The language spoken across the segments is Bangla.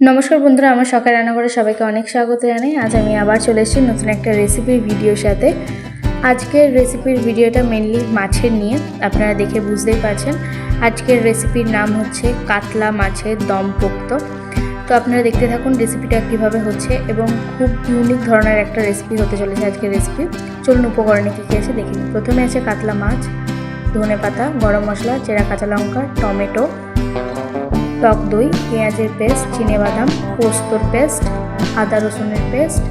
নমস্কার বন্ধুরা, আমার সকাল রান্নাঘরে সবাইকে অনেক স্বাগত জানাই। আজ আমি আবার চলে এসেছি নতুন একটা রেসিপির ভিডিওর সাথে। আজকের রেসিপির ভিডিওটা মেনলি মাছের নিয়ে, আপনারা দেখে বুঝতেই পারছেন। আজকের রেসিপির নাম হচ্ছে কাতলা মাছের দম পোক্ত তো আপনারা দেখতে থাকুন রেসিপিটা কীভাবে হচ্ছে এবং খুব ইউনিক ধরনের একটা রেসিপি হতে চলেছে আজকের রেসিপি চলুন উপকরণে কী কী আছে দেখে নিই। প্রথমে আছে কাতলা মাছ ধনে পাতা গরম মশলা, চেরা কাঁচা লঙ্কা, টমেটো টক দই, পেঁয়াজের পেস্ট বাদাম পোস্তর পেস্ট, আদা রসুনের পেস্ট,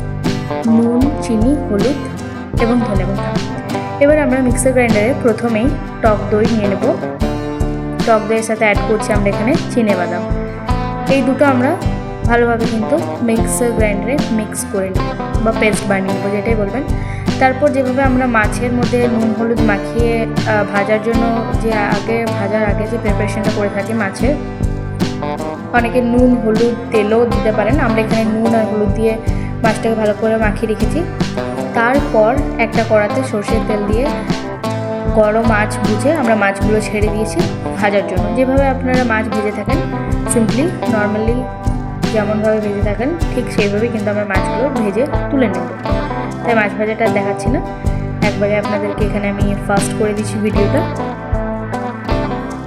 নুন, চিনি, হলুদ এবং ধনে পাতা। এবার আমরা মিক্সার গ্রাইন্ডারে প্রথমেই টক দই নিয়ে নেব। টক দইয়ের সাথে অ্যাড করছি আমরা এখানে বাদাম এই দুটো আমরা ভালোভাবে কিন্তু মিক্সার গ্রাইন্ডারে মিক্স করে নিব বা পেস্ট বানিয়ে নেব, যেটাই বলবেন। তারপর যেভাবে আমরা মাছের মধ্যে নুন, হলুদ মাখিয়ে ভাজার জন্য যে আগে, ভাজার আগে যে প্রিপারেশনটা করে থাকি মাছের অনেকে নুন, হলুদ, তেলও দিতে পারেন। আমরা এখানে নুন আর হলুদ দিয়ে মাছটাকে ভালো করে মাখিয়ে রেখেছি। তারপর একটা কড়াতে সর্ষের তেল দিয়ে গরম মাছ ভুজে আমরা মাছগুলো ছেড়ে দিয়েছি ভাজার জন্য। যেভাবে আপনারা মাছ ভেজে থাকেন, সিম্পলি, নর্মালি যেমনভাবে ভেজে থাকেন, ঠিক সেইভাবেই কিন্তু আমরা মাছগুলো ভেজে তুলে নেব। তাই মাছ ভাজাটা দেখাচ্ছি না। একবারে আপনাদেরকে এখানে আমি ফার্স্ট করে দিচ্ছি ভিডিওটা।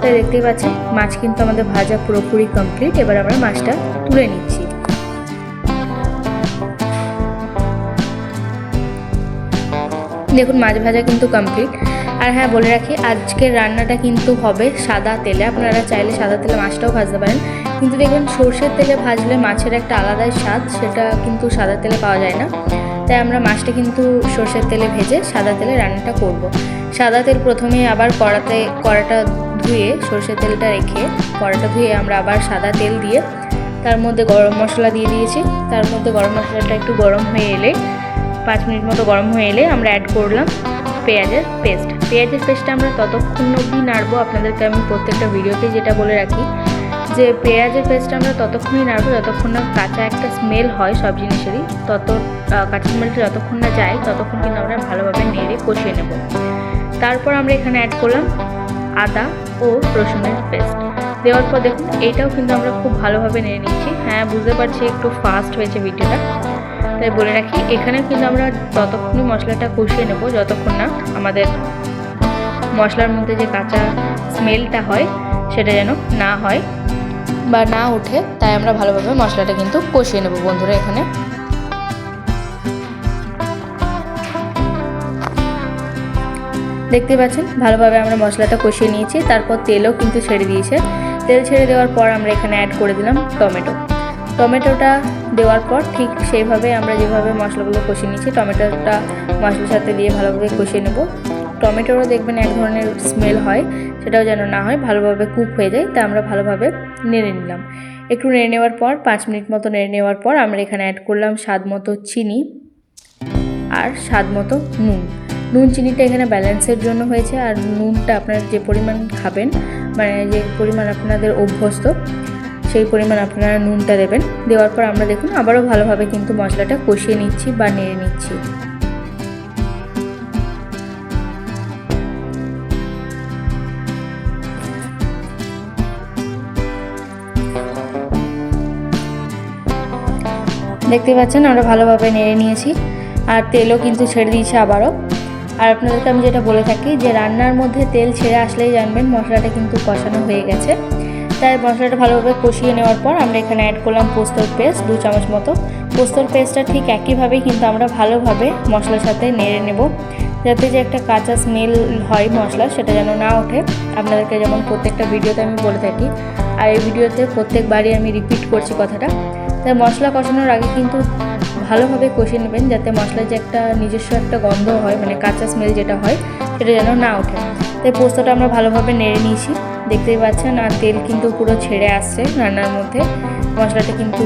তাই দেখতেই পাচ্ছেন, মাছ কিন্তু আমাদের ভাজা পুরোপুরি কমপ্লিট এবার আমরা মাছটা তুলে নিচ্ছি। দেখুন, মাছ ভাজা কিন্তু কমপ্লিট আর হ্যাঁ বলে রাখি, আজকের রান্নাটা কিন্তু হবে সাদা তেলে। আপনারা চাইলে সাদা তেলে মাছটাও ভাজতে পারেন। কিন্তু দেখবেন সর্ষের তেলে ভাজলে মাছের একটা আলাদাই স্বাদ, সেটা কিন্তু সাদা তেলে পাওয়া যায় না। তাই আমরা মাছটা কিন্তু সর্ষের তেলে ভেজে সাদা তেলে রান্নাটা করব। সাদা তেল প্রথমে আবার কড়াতে, কড়াটা ধুয়ে সর্ষের তেলটা রেখে কড়াটা ধুয়ে আমরা আবার সাদা তেল দিয়ে তার মধ্যে গরম মশলা দিয়ে দিয়েছি। তার মধ্যে গরম মশলাটা একটু গরম হয়ে এলে, পাঁচ মিনিট মতো গরম হয়ে এলে আমরা অ্যাড করলাম পেঁয়াজের পেস্ট পেঁয়াজের পেস্টটা আমরা ততক্ষণ অবধি নাড়বো। আপনাদেরকে আমি প্রত্যেকটা ভিডিওতে যেটা বলে রাখি যে, পেঁয়াজের পেস্টটা আমরা ততক্ষণই নাড়বো যতক্ষণ না কাঁচা একটা স্মেল হয় সব জিনিসেরই। তত কাঁচা স্মেলটা যতক্ষণ না যায় ততক্ষণ কিন্তু আমরা ভালোভাবে নেড়ে কষিয়ে নেব। তারপর আমরা এখানে অ্যাড করলাম আদা ও রসুনের পেস্ট দেওয়ার পর দেখুন এইটাও কিন্তু আমরা খুব ভালোভাবে নেড়ে নিচ্ছি। হ্যাঁ বুঝতে পারছি একটু ফাস্ট হয়েছে ভিডিওটা। তাই বলে রাখি এখানে কিন্তু আমরা ততক্ষণই মশলাটা কষিয়ে নেব, যতক্ষণ না আমাদের মশলার মধ্যে যে কাঁচা স্মেলটা হয়, সেটা যেন না হয় বা না ওঠে, তাই আমরা ভালোভাবে মশলাটা কিন্তু কষিয়ে নেব বন্ধুরা এখানে। দেখতে পাচ্ছেন, ভালোভাবে আমরা মশলাটা কষিয়ে নিয়েছি, তারপর তেলও কিন্তু ছেড়ে দিয়েছে। তেল ছেড়ে দেওয়ার পর আমরা এখানে অ্যাড করে দিলাম টমেটো। টমেটোটা দেওয়ার পর ঠিক সেইভাবে আমরা যেভাবে মশলাগুলো কষিয়ে নিয়েছি, টমেটোটা মশলার সাথে দিয়ে ভালোভাবে কষিয়ে নেব। টমেটোরও দেখবেন এক ধরনের স্মেল হয়, সেটাও যেন না হয়, ভালোভাবে কুক হয়ে যায়, তা আমরা ভালোভাবে নেড়ে নিলাম। একটু নেড়ে নেওয়ার পর, পাঁচ মিনিট মতো নেড়ে নেওয়ার পর আমরা এখানে অ্যাড করলাম স্বাদ মতো চিনি আর স্বাদ মতো নুন। নুন চিনিটা এখানে ব্যালেন্সের জন্য হয়েছে আর নুনটা আপনারা যে পরিমাণ খাবেন মানে যে পরিমাণ আপনাদের অভ্যস্ত, সেই পরিমাণ আপনারা নুনটা দেবেন। দেওয়ার পর আমরা দেখুন আবারও ভালোভাবে কিন্তু মশলাটা কষিয়ে নিচ্ছি বা নেড়ে নিচ্ছি। দেখতে পাচ্ছেন আমরা ভালোভাবে নেড়ে নিয়েছি, আর তেলও কিন্তু ছেড়ে দিয়েছে আবারও। আর আপনাদেরকে আমি যেটা বলে থাকি যে রান্নার মধ্যে তেল ছেড়ে আসলেই জানবেন মশলাটা কিন্তু কষানো হয়ে গেছে। তাই মশলাটা ভালোভাবে কষিয়ে নেওয়ার পর আমরা এখানে অ্যাড করলাম পোস্তর পেস্ট দু চামচ মতো। পোস্তর পেস্টটা ঠিক একইভাবেই কিন্তু আমরা ভালোভাবে মশলার সাথে নেড়ে নেব। যাতে যে একটা কাঁচা স্মেল হয় মশলা, সেটা যেন না ওঠে। আপনাদেরকে যেমন প্রত্যেকটা ভিডিওতে আমি বলে থাকি, আর এই ভিডিওতে প্রত্যেকবারই আমি রিপিট করছি কথাটা। তাই মশলা কষানোর আগে কিন্তু ভালোভাবে কষিয়ে নেবেন যাতে মশলার যে একটা নিজস্ব একটা গন্ধ হয় মানে কাঁচা স্মেল যেটা হয়, সেটা যেন না ওঠে। তাই পোস্তটা আমরা ভালোভাবে নেড়ে নিয়েছি। দেখতেই পাচ্ছেন, আর তেল কিন্তু পুরো ছেড়ে আসছে রান্নার মধ্যে। মশলাটা কিন্তু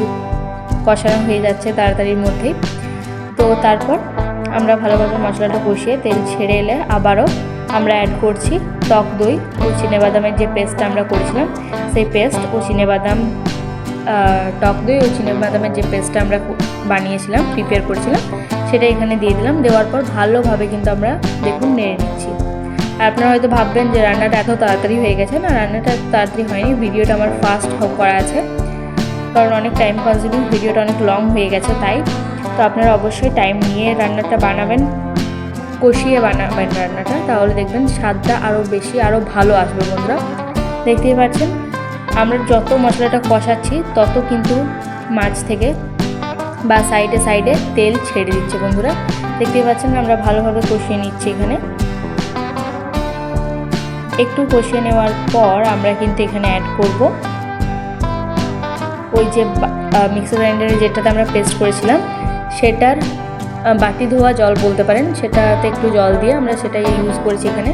কষানো হয়ে যাচ্ছে তাড়াতাড়ির মধ্যেই। তো তারপর আমরা ভালোভাবে মশলাটা কষিয়ে তেল ছেড়ে এলে আবারও আমরা অ্যাড করছি টক দই ও বাদামের যে পেস্টটা আমরা করেছিলাম, সেই পেস্ট ও বাদাম টক দই ও বাদামের যে পেস্টটা আমরা বানিয়েছিলাম প্রিপেয়ার করেছিলাম, সেটা এখানে দিয়ে দিলাম। দেওয়ার পর ভালোভাবে কিন্তু আমরা দেখুন নেড়ে নিচ্ছি। আর আপনারা হয়তো ভাববেন যে রান্নাটা এত তাড়াতাড়ি হয়ে গেছে। না, রান্নাটা তাড়াতাড়ি হয়নি, ভিডিওটা আমার ফাস্ট করা আছে। কারণ অনেক টাইম কনজিউমিং ভিডিওটা অনেক লং হয়ে গেছে তাই। তো আপনারা অবশ্যই টাইম নিয়ে রান্নাটা বানাবেন, কষিয়ে বানাবেন রান্নাটা। তাহলে দেখবেন স্বাদটা আরও বেশি আরও ভালো আসবে বন্ধুরা। দেখতেই পাচ্ছেন? আমরা যত মশলাটা কষাচ্ছি, তত কিন্তু মাছ থেকে বা সাইডে সাইডে তেল ছেড়ে দিচ্ছে বন্ধুরা। দেখতেই পাচ্ছেন আমরা ভালোভাবে কষিয়ে নিচ্ছি এখানে। একটু কষিয়ে নেওয়ার পর আমরা কিন্তু এখানে অ্যাড করব ওই যে মিক্সার গ্রাইন্ডারে যেটাতে আমরা পেস্ট করেছিলাম, সেটার বাটি ধোয়া জল বলতে পারেন, সেটাতে একটু জল দিয়ে আমরা সেটাই ইউজ করেছি এখানে।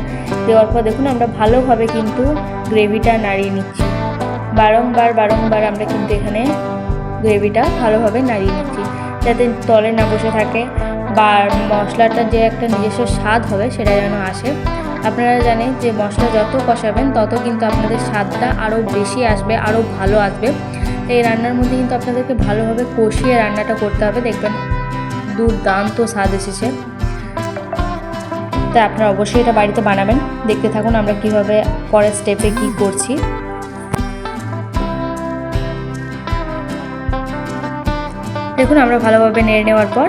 দেওয়ার পর দেখুন আমরা ভালোভাবে কিন্তু গ্রেভিটা নাড়িয়ে নিচ্ছি। বারংবার বারংবার আমরা কিন্তু এখানে গ্রেভিটা ভালোভাবে নাড়িয়ে নিচ্ছি। যাতে তলে না বসে থাকে বা মশলাটার যে একটা নিজস্ব স্বাদ হবে সেটা যেন আসে। আপনারা জানেন যে মশলা যত কষাবেন, তত কিন্তু আপনাদের স্বাদটা আরও বেশি আসবে, আরও ভালো আসবে। এই রান্নার মধ্যে কিন্তু আপনাদেরকে ভালোভাবে কষিয়ে রান্নাটা করতে হবে। দেখবেন দুর্দান্ত স্বাদ এসেছে। তাই আপনারা অবশ্যই এটা বাড়িতে বানাবেন। দেখতে থাকুন আমরা কীভাবে পরের স্টেপে কি করছি। দেখুন, আমরা ভালোভাবে নেড়ে নেওয়ার পর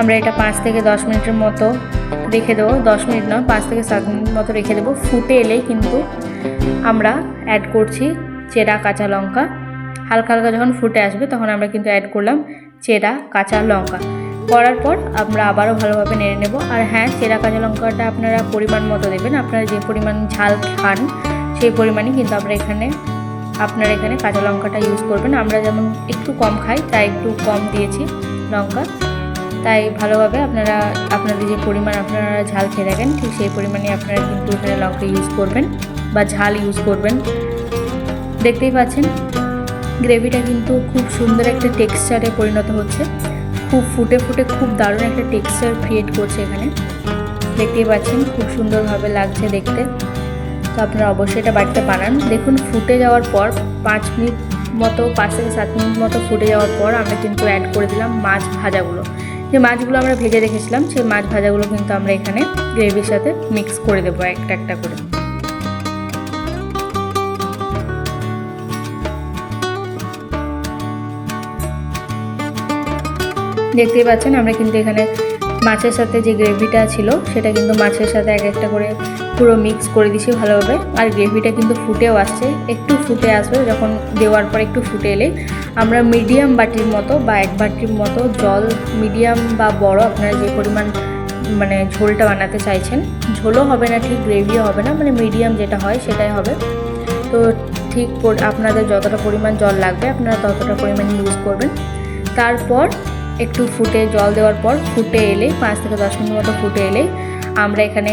আমরা এটা পাঁচ থেকে দশ মিনিটের মতো রেখে দেবো। দশ মিনিট নয়, পাঁচ থেকে সাত মিনিট মতো রেখে দেবো। ফুটে এলেই কিন্তু আমরা অ্যাড করছি চেরা কাঁচা লঙ্কা। হালকা হালকা যখন ফুটে আসবে তখন আমরা কিন্তু অ্যাড করলাম চেরা কাঁচা লঙ্কা। করার পর আমরা আবারও ভালোভাবে নেড়ে নেব। আর হ্যাঁ চেরা কাঁচা লঙ্কাটা আপনারা পরিমাণ মতো দেবেন। আপনারা যে পরিমাণ ঝাল খান, সেই পরিমাণই কিন্তু আমরা এখানে আপনারা এখানে কাঁচা লঙ্কাটা ইউজ করবেন। আমরা যেমন একটু কম খাই, তাই একটু কম দিয়েছি লঙ্কা। তাই ভালোভাবে আপনারা, আপনাদের যে পরিমাণ আপনারা ঝাল খেয়ে থাকেন, ঠিক সেই পরিমাণে আপনারা কিন্তু এখানে লঙ্কা ইউজ করবেন বা ঝাল ইউজ করবেন। দেখতেই পাচ্ছেন, গ্রেভিটা কিন্তু খুব সুন্দর একটা টেক্সচারে পরিণত হচ্ছে। খুব ফুটে ফুটে খুব দারুণ একটা টেক্সচার ক্রিয়েট করছে এখানে। দেখতেই পাচ্ছেন, খুব সুন্দরভাবে লাগছে দেখতে। তো আপনারা অবশ্যই এটা বাড়িতে বানান। দেখুন, ফুটে যাওয়ার পর পাঁচ মিনিট মতো, পাঁচ থেকে সাত মিনিট মতো ফুটে যাওয়ার পর আমরা কিন্তু অ্যাড করে দিলাম মাছ ভাজাগুলো। যে মাছগুলো আমরা ভেজে রেখেছিলাম, সেই মাছ ভাজাগুলো কিন্তু আমরা এখানে গ্রেভির সাথে মিক্স করে দেবো একটা একটা করে। দেখতেই পাচ্ছেন, আমরা কিন্তু এখানে মাছের সাথে যে গ্রেভিটা ছিল, সেটা কিন্তু মাছের সাথে এক একটা করে পুরো মিক্স করে দিছি ভালোভাবে। আর গ্রেভিটা কিন্তু ফুটেও আসছে। একটু ফুটে আসবে, যখন দেওয়ার পর একটু ফুটে এলে। আমরা মিডিয়াম বাটির মতো বা এক বাটির মতো জল মিডিয়াম বা বড়, আপনারা যে পরিমাণ মানে ঝোলটা বানাতে চাইছেন, ঝোলও হবে না, ঠিক গ্রেভিও হবে না মানে মিডিয়াম যেটা হয় সেটাই হবে। তো ঠিক আপনাদের যতটা পরিমাণ জল লাগবে, আপনারা ততটা পরিমাণ ইউজ করবেন। তারপর একটু ফুটে, জল দেওয়ার পর ফুটে এলে, পাঁচ থেকে দশ মিনিট মতো ফুটে এলে, আমরা এখানে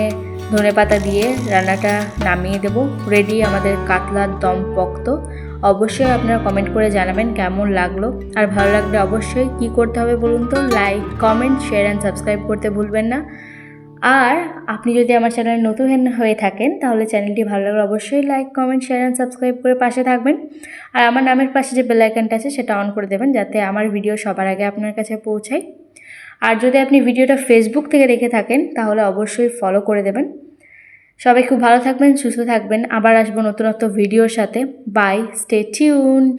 ধনে পাতা দিয়ে রান্নাটা নামিয়ে দেব। রেডি আমাদের কাতলার দম পক্ত। অবশ্যই আপনারা কমেন্ট করে জানাবেন কেমন লাগল। আর ভালো লাগলে অবশ্যই কি করতে হবে বলুন তো? Like comment share and subscribe করতে ভুলবেন না। আর আপনি যদি আমার চ্যানেলে নতুন হয়ে থাকেন, তাহলে চ্যানেলটি ভালো লাগলে অবশ্যই like comment share and subscribe করে পাশে থাকবেন। আর আমার নামের পাশে যে বেলাইকানটা আছে, সেটা অন করে দেবেন যাতে আমার ভিডিও সবার আগে আপনার কাছে পৌঁছায়। আর যদি আপনি ভিডিওটা ফেসবুক থেকে দেখে থাকেন, তাহলে অবশ্যই ফলো করে দেবেন। সবাই খুব ভালো থাকবেন সুস্থ থাকবেন। আবার আসব নতুনত্ব ভিডিওর সাথে। By stay tuned